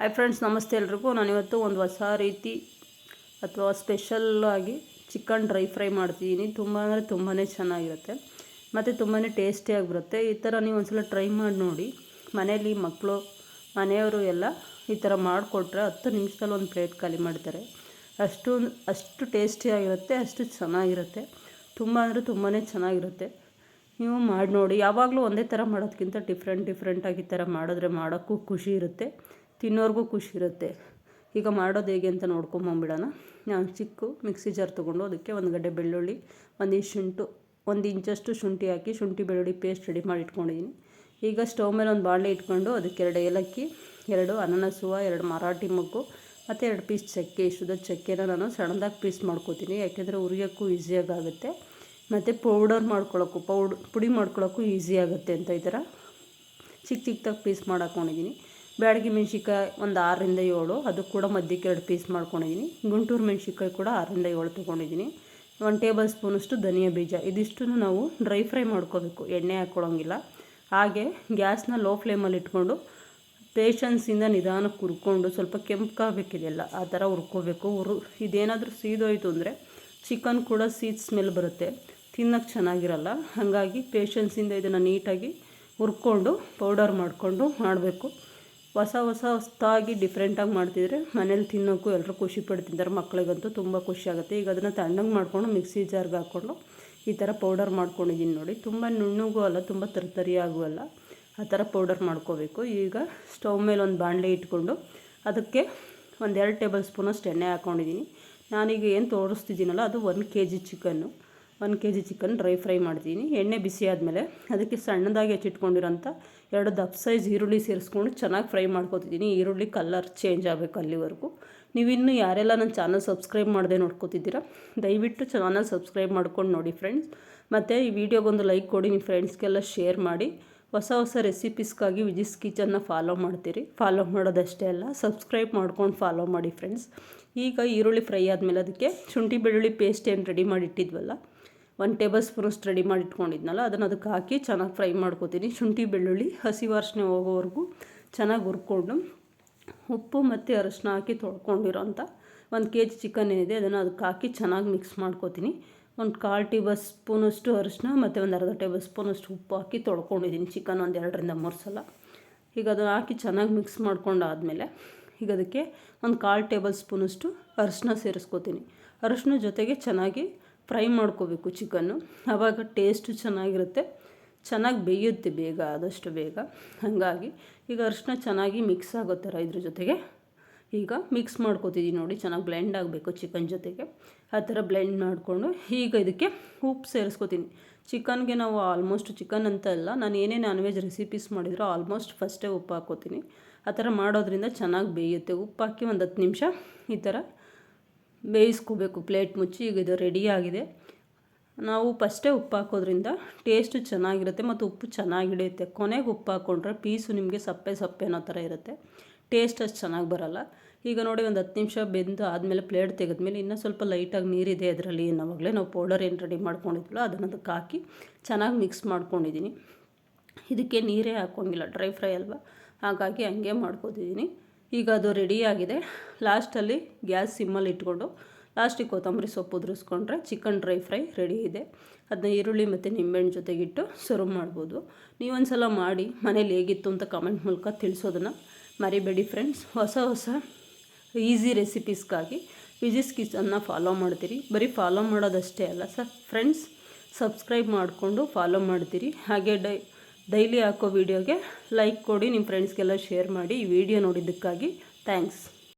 Hi friends ನಮಸ್ತೆ ಎಲ್ರಿಗೂ. ನಾನಿವತ್ತು ಒಂದು ಹೊಸ ರೀತಿ ಅಥವಾ ಸ್ಪೆಷಲ್ಲಾಗಿ ಚಿಕನ್ ಡ್ರೈ ಫ್ರೈ ಮಾಡ್ತಿದ್ದೀನಿ ತುಂಬ ಅಂದರೆ ತುಂಬಾ ಚೆನ್ನಾಗಿರುತ್ತೆ. ಮತ್ತು ತುಂಬಾ ಟೇಸ್ಟಿಯಾಗಿ ಬರುತ್ತೆ ಈ ಥರ ನೀವು ಒಂದ್ಸಲ ಟ್ರೈ ಮಾಡಿ ನೋಡಿ. ಮನೇಲಿ ಮಕ್ಕಳು ಮನೆಯವರು ಎಲ್ಲ ಈ ಥರ ಮಾಡಿಕೊಟ್ರೆ ಹತ್ತು ನಿಮಿಷದಲ್ಲಿ ಒಂದು ಪ್ಲೇಟ್ ಖಾಲಿ ಮಾಡ್ತಾರೆ. ಅಷ್ಟು ಅಷ್ಟು ಟೇಸ್ಟಿಯಾಗಿರುತ್ತೆ ಅಷ್ಟು ಚೆನ್ನಾಗಿರುತ್ತೆ. ತುಂಬ ಅಂದರೆ ತುಂಬಾ ಚೆನ್ನಾಗಿರುತ್ತೆ. ನೀವು ಮಾಡಿ ನೋಡಿ. ಯಾವಾಗಲೂ ಒಂದೇ ಥರ ಮಾಡೋದಕ್ಕಿಂತ ಡಿಫ್ರೆಂಟ್ ಡಿಫ್ರೆಂಟಾಗಿ ಈ ಥರ ಮಾಡಿದ್ರೆ ಮಾಡೋಕ್ಕೂ ಖುಷಿ ಇರುತ್ತೆ. ತಿನ್ನೋರ್ಗೂ ಖುಷಿ ಇರುತ್ತೆ ಈಗ ಮಾಡೋದು ಹೇಗೆ ಅಂತ ನೋಡ್ಕೊಂಬಂಬಿಡೋಣ ನಾನು ಚಿಕ್ಕ ಮಿಕ್ಸಿ ಜಾರ್ ತೊಗೊಂಡು ಅದಕ್ಕೆ ಒಂದು ಗಡ್ಡೆ ಬೆಳ್ಳುಳ್ಳಿ, ಒಂದು ಶುಂಠು, ಒಂದು ಇಂಚಷ್ಟು ಶುಂಠಿ ಹಾಕಿ ಶುಂಠಿ ಬೆಳ್ಳುಳ್ಳಿ ಪೇಸ್ಟ್ ರೆಡಿ ಮಾಡಿ ಇಟ್ಕೊಂಡಿದ್ದೀನಿ ಈಗ ಸ್ಟವ್ ಮೇಲೆ ಒಂದು ಬಾಣಲೆ ಇಟ್ಕೊಂಡು ಅದಕ್ಕೆ ಎರಡು ಏಲಕ್ಕಿ, ಎರಡು ಅನನಸುವ ಎರಡು ಮರಾಠಿ ಮಗ್ಗು ಮತ್ತು ಎರಡು ಪೀಸ್ ಚಕ್ಕೆ, ಇಷ್ಟದ ಚಕ್ಕೆನ ನಾನು ಸಣ್ಣದಾಗಿ ಪೀಸ್ ಮಾಡ್ಕೋತೀನಿ. ಯಾಕೆಂದರೆ ಉರಿಯೋಕ್ಕೂ ಈಸಿಯಾಗಿ ಆಗುತ್ತೆ. ಮತ್ತು ಪೌಡರ್ ಮಾಡ್ಕೊಳ್ಳೋಕ್ಕೂ ಪೌಡ್, ಪುಡಿ ಮಾಡ್ಕೊಳ್ಳೋಕ್ಕೂ ಈಸಿ ಆಗುತ್ತೆ ಅಂತ ಈ ಥರ ಚಿಕ್ಕ ಚಿಕ್ಕದಾಗಿ ಪೀಸ್ ಮಾಡಾಕೊಂಡಿದ್ದೀನಿ ಬ್ಯಾಡಗಿ ಮೆಣ್ಸಿಕಾಯಿ ಒಂದು ಆರರಿಂದ ಏಳು. ಅದು ಕೂಡ ಮಧ್ಯಕ್ಕೆ ಎರಡು ಪೀಸ್ ಮಾಡ್ಕೊಂಡಿದ್ದೀನಿ ಗುಂಟೂರು ಮೆಣ್ಸಿಕಾಯಿ ಕೂಡ ಆರರಿಂದ ಏಳು ತೊಗೊಂಡಿದ್ದೀನಿ ಒಂದು ಟೇಬಲ್ ಸ್ಪೂನಷ್ಟು ಧನಿಯಾ ಬೀಜ. ಇದಿಷ್ಟನ್ನು ನಾವು ಡ್ರೈ ಫ್ರೈ ಮಾಡ್ಕೋಬೇಕು. ಎಣ್ಣೆ ಹಾಕ್ಕೊಳ್ಳೋಂಗಿಲ್ಲ ಹಾಗೆ ಗ್ಯಾಸ್ನ ಲೋ ಫ್ಲೇಮಲ್ಲಿ ಇಟ್ಕೊಂಡು ಪೇಷನ್ಸಿಂದ ನಿಧಾನಕ್ಕೆ ಹುರ್ಕೊಂಡು ಸ್ವಲ್ಪ ಕೆಂಪ್ಕಾಗಬೇಕಿದೆಲ್ಲ ಆ ಥರ ಹುರ್ಕೋಬೇಕು. ಹುರು ಇದೇನಾದರೂ ಸೀದೋಯ್ತು ಅಂದರೆ ಚಿಕನ್ ಕೂಡ ಸೀದ್ ಸ್ಮೆಲ್ ಬರುತ್ತೆ. ತಿನ್ನೋಕ್ಕೆ ಚೆನ್ನಾಗಿರಲ್ಲ. ಹಾಗಾಗಿ ಪೇಷನ್ಸಿಂದ ಇದನ್ನು ನೀಟಾಗಿ ಹುರ್ಕೊಂಡು ಪೌಡರ್ ಮಾಡಿಕೊಂಡು ಮಾಡಬೇಕು. ಹೊಸ ಹೊಸ ಹೊಸದಾಗಿ ಡಿಫ್ರೆಂಟಾಗಿ ಮಾಡ್ತಿದ್ರೆ ಮನೇಲಿ ತಿನ್ನೋಕ್ಕೂ ಎಲ್ಲರೂ ಖುಷಿ ಪಡ್ತಿದ್ದಾರೆ. ಮಕ್ಕಳಿಗಂತೂ ತುಂಬ ಖುಷಿ ಆಗುತ್ತೆ. ಈಗ ಅದನ್ನು ತಣ್ಣಗೆ ಮಾಡಿಕೊಂಡು ಮಿಕ್ಸಿ ಜಾರ್ಗೆ ಹಾಕ್ಕೊಂಡು ಈ ಥರ ಪೌಡರ್ ಮಾಡ್ಕೊಂಡಿದ್ದೀನಿ ನೋಡಿ. ತುಂಬ ನುಣ್ಣಗೂ ಅಲ್ಲ, ತುಂಬ ತರಿತರಿಯಾಗೂ ಅಲ್ಲ. ಆ ಥರ ಪೌಡರ್ ಮಾಡ್ಕೋಬೇಕು. ಈಗ ಸ್ಟವ್ ಮೇಲೆ ಒಂದು ಬಾಣಲೆ ಇಟ್ಕೊಂಡು ಅದಕ್ಕೆ ಒಂದು ಎರಡು ಟೇಬಲ್ ಸ್ಪೂನಷ್ಟು ಎಣ್ಣೆ ಹಾಕ್ಕೊಂಡಿದ್ದೀನಿ ನಾನೀಗ ಏನು ತೋರಿಸ್ತಿದ್ದೀನಲ್ಲ, ಅದು ಒಂದು ಕೆ ಜಿ ಚಿಕನ್ನು ಒಂದು K G chicken dry fry ಮಾಡ್ತೀನಿ. ಎಣ್ಣೆ ಬಿಸಿ ಆದಮೇಲೆ ಅದಕ್ಕೆ ಸಣ್ಣದಾಗಿ ಹೆಚ್ಚಿಟ್ಕೊಂಡಿರೋಂಥ ಎರಡು ದಪ್ಪ ಸೈಜ್ ಈರುಳ್ಳಿ ಸೇರಿಸ್ಕೊಂಡು ಚೆನ್ನಾಗಿ ಫ್ರೈ ಮಾಡ್ಕೊತಿದ್ದೀನಿ. ಈರುಳ್ಳಿ ಕಲರ್ ಚೇಂಜ್ ಆಗಬೇಕು ಅಲ್ಲಿವರೆಗೂ. ನೀವಿನ್ನೂ ಯಾರೆಲ್ಲ ನನ್ನ ಚಾನಲ್ ಸಬ್ಸ್ಕ್ರೈಬ್ ಮಾಡದೆ ನೋಡ್ಕೋತಿದ್ದೀರಾ, ದಯವಿಟ್ಟು ಚಾನಲ್ ಸಬ್ಸ್ಕ್ರೈಬ್ ಮಾಡ್ಕೊಂಡು ನೋಡಿ ಫ್ರೆಂಡ್ಸ್. ಮತ್ತು ಈ ವಿಡಿಯೋಗೊಂದು ಲೈಕ್ ಕೊಡಿ, ನಿಮ್ಮ ಫ್ರೆಂಡ್ಸ್ಗೆಲ್ಲ ಶೇರ್ ಮಾಡಿ. ಹೊಸ ಹೊಸ ರೆಸಿಪೀಸ್ಗಾಗಿ ವಿಜಿಸ್ ಕಿಚನ್ನ ಫಾಲೋ ಮಾಡ್ತೀರಿ. ಫಾಲೋ ಮಾಡೋದಷ್ಟೇ ಅಲ್ಲ, ಸಬ್ಸ್ಕ್ರೈಬ್ ಮಾಡ್ಕೊಂಡು ಫಾಲೋ ಮಾಡಿ ಫ್ರೆಂಡ್ಸ್. ಈಗ ಈರುಳ್ಳಿ ಫ್ರೈ ಆದಮೇಲೆ ಅದಕ್ಕೆ ಶುಂಠಿ ಬೆಳ್ಳುಳ್ಳಿ ಪೇಸ್ಟ್ ಏನು ರೆಡಿ ಮಾಡಿ ಇಟ್ಟಿದ್ವಲ್ಲ ಒಂದು ಟೇಬಲ್ ಸ್ಪೂನಷ್ಟು ರೆಡಿ ಮಾಡಿ ಇಟ್ಕೊಂಡಿದ್ನಲ್ಲ ಅದನ್ನು ಅದಕ್ಕೆ ಹಾಕಿ ಚೆನ್ನಾಗಿ ಫ್ರೈ ಮಾಡ್ಕೋತೀನಿ. ಶುಂಠಿ, ಬೆಳ್ಳುಳ್ಳಿ, ಹಸಿ ವಾಸನೆ ಹೋಗೋವರೆಗೂ ಚೆನ್ನಾಗಿ ಹುರ್ಕೊಂಡು, ಉಪ್ಪು ಮತ್ತು ಅರಶಿನ ಹಾಕಿ ತೊಳ್ಕೊಂಡಿರೋಂಥ ಒಂದು ಕೆ ಜಿ ಚಿಕನ್ ಏನಿದೆ, ಅದನ್ನು ಅದಕ್ಕೆ ಹಾಕಿ ಚೆನ್ನಾಗಿ ಮಿಕ್ಸ್ ಮಾಡ್ಕೋತೀನಿ. ಒಂದು ಕಾಲು ಟೇಬಲ್ ಸ್ಪೂನಷ್ಟು ಅರಶಿನ ಮತ್ತು ಒಂದು ಅರ್ಧ ಟೇಬಲ್ ಸ್ಪೂನಷ್ಟು ಉಪ್ಪು ಹಾಕಿ ತೊಳ್ಕೊಂಡಿದ್ದೀನಿ ಚಿಕನ್ ಒಂದು ಎರಡರಿಂದ ಮೂರು ಸಲ. ಈಗ ಅದನ್ನು ಹಾಕಿ ಚೆನ್ನಾಗಿ ಮಿಕ್ಸ್ ಮಾಡ್ಕೊಂಡಾದಮೇಲೆ ಈಗ ಅದಕ್ಕೆ ಒಂದು ಕಾಲು ಟೇಬಲ್ ಸ್ಪೂನಷ್ಟು ಅರಶಿನ ಸೇರಿಸ್ಕೋತೀನಿ. ಅರಶಿನ ಜೊತೆಗೆ ಚೆನ್ನಾಗಿ ಫ್ರೈ ಮಾಡ್ಕೋಬೇಕು ಚಿಕನ್ನು. ಆವಾಗ ಟೇಸ್ಟು ಚೆನ್ನಾಗಿರುತ್ತೆ. ಚೆನ್ನಾಗಿ ಬೇಯುತ್ತೆ ಬೇಗ, ಆದಷ್ಟು ಬೇಗ. ಹಾಗಾಗಿ ಈಗ ಅರಿಶಿನ ಚೆನ್ನಾಗಿ ಮಿಕ್ಸ್ ಆಗೋ ಥರ ಇದ್ರ ಜೊತೆಗೆ ಈಗ ಮಿಕ್ಸ್ ಮಾಡ್ಕೋತಿದ್ದೀನಿ ನೋಡಿ, ಚೆನ್ನಾಗಿ ಬ್ಲೆಂಡ್ ಆಗಬೇಕು ಚಿಕನ್ ಜೊತೆಗೆ. ಆ ಥರ ಬ್ಲೆಂಡ್ ಮಾಡಿಕೊಂಡು ಈಗ ಇದಕ್ಕೆ ಉಪ್ಪು ಸೇರಿಸ್ಕೋತೀನಿ. ಚಿಕನ್ಗೆ ನಾವು ಆಲ್ಮೋಸ್ಟ್ ಚಿಕನ್ ಅಂತ ಅಲ್ಲ, ನಾನು ಏನೇ ನಾನ್ ವೆಜ್ ರೆಸಿಪೀಸ್ ಮಾಡಿದರೂ ಆಲ್ಮೋಸ್ಟ್ ಫಸ್ಟೇ ಉಪ್ಪು ಹಾಕ್ಕೋತೀನಿ. ಆ ಥರ ಮಾಡೋದ್ರಿಂದ ಚೆನ್ನಾಗಿ ಬೇಯುತ್ತೆ. ಉಪ್ಪು ಹಾಕಿ ಒಂದು ಹತ್ತು ನಿಮಿಷ ಈ ಥರ ಬೇಯಿಸ್ಕೋಬೇಕು, ಪ್ಲೇಟ್ ಮುಚ್ಚಿ ಈಗ ಇದು ರೆಡಿಯಾಗಿದೆ ನಾವು ಫಸ್ಟೇ ಉಪ್ಪು ಹಾಕೋದ್ರಿಂದ ಟೇಸ್ಟು ಚೆನ್ನಾಗಿರುತ್ತೆ ಮತ್ತು ಉಪ್ಪು ಚೆನ್ನಾಗಿಡಿಯುತ್ತೆ ಕೊನೆಗೆ ಉಪ್ಪು ಹಾಕ್ಕೊಂಡ್ರೆ ಪೀಸು ನಿಮಗೆ ಸಪ್ಪೆ ಸಪ್ಪೆ ಅನ್ನೋ ಥರ ಇರುತ್ತೆ. ಟೇಸ್ಟ್ ಅಷ್ಟು ಚೆನ್ನಾಗಿ ಬರೋಲ್ಲ. ಈಗ ನೋಡಿ ಒಂದು ಹತ್ತು ನಿಮಿಷ ಬೆಂದು ಆದಮೇಲೆ ಪ್ಲೇಟ್ ತೆಗೆದ್ಮೇಲೆ ಇನ್ನೂ ಸ್ವಲ್ಪ ಲೈಟಾಗಿ ನೀರಿದೆ ಅದರಲ್ಲಿ ನಾವಾಗಲೇ ನಾವು ಪೌಡರ್ ಏನು ರೆಡಿ ಮಾಡ್ಕೊಂಡಿದ್ವಲ್ಲ ಅದನ್ನು ಅದಕ್ಕೆ ಹಾಕಿ ಚೆನ್ನಾಗಿ ಮಿಕ್ಸ್ ಮಾಡ್ಕೊಂಡಿದ್ದೀನಿ. ಇದಕ್ಕೆ ನೀರೇ ಹಾಕೋಂಗಿಲ್ಲ ಡ್ರೈ ಫ್ರೈ ಅಲ್ವಾ? ಹಾಗಾಗಿ ಹಂಗೆ ಮಾಡ್ಕೋತಿದ್ದೀನಿ. ಈಗ ಅದು ರೆಡಿಯಾಗಿದೆ ಲಾಸ್ಟಲ್ಲಿ ಗ್ಯಾಸ್ ಸಿಮ್ಮಲ್ಲಿ ಇಟ್ಕೊಂಡು ಲಾಸ್ಟಿಗೆ ಕೊತ್ತಂಬರಿ ಸೊಪ್ಪು ಉದುರಿಸ್ಕೊಂಡ್ರೆ ಚಿಕನ್ ಡ್ರೈ ಫ್ರೈ ರೆಡಿ ಇದೆ. ಅದನ್ನ ಈರುಳ್ಳಿ ಮತ್ತು ನಿಂಬೆಹಣ್ಣು ಜೊತೆಗಿಟ್ಟು ಸರ್ವ್ ಮಾಡ್ಬೋದು. ನೀವೊಂದು ಸಲ ಮಾಡಿ, ಮನೇಲಿ ಹೇಗಿತ್ತು ಅಂತ ಕಮೆಂಟ್ ಮೂಲಕ ತಿಳಿಸೋದನ್ನು ಮರಿಬೇಡಿ ಫ್ರೆಂಡ್ಸ್ ಹೊಸ ಹೊಸ ಈಸಿ ರೆಸಿಪೀಸ್ಗಾಗಿ ವಿಜಿಸ್ ಕಿಚನ್ನ ಫಾಲೋ ಮಾಡ್ತೀರಿ. ಬರೀ ಫಾಲೋ ಮಾಡೋದಷ್ಟೇ ಅಲ್ಲ ಸರ್ ಫ್ರೆಂಡ್ಸ್ ಸಬ್ಸ್ಕ್ರೈಬ್ ಮಾಡಿಕೊಂಡು ಫಾಲೋ ಮಾಡ್ತೀರಿ. ಹಾಗೆ ಡೈ ಡೈಲಿ ಹಾಕೋ ವೀಡಿಯೋಗೆ ಲೈಕ್ ಕೊಡಿ ನಿಮ್ಮ ಫ್ರೆಂಡ್ಸ್ಗೆಲ್ಲ ಶೇರ್ ಮಾಡಿ ಈ ವಿಡಿಯೋ ನೋಡಿದ್ದಕ್ಕಾಗಿ. ಥ್ಯಾಂಕ್ಸ್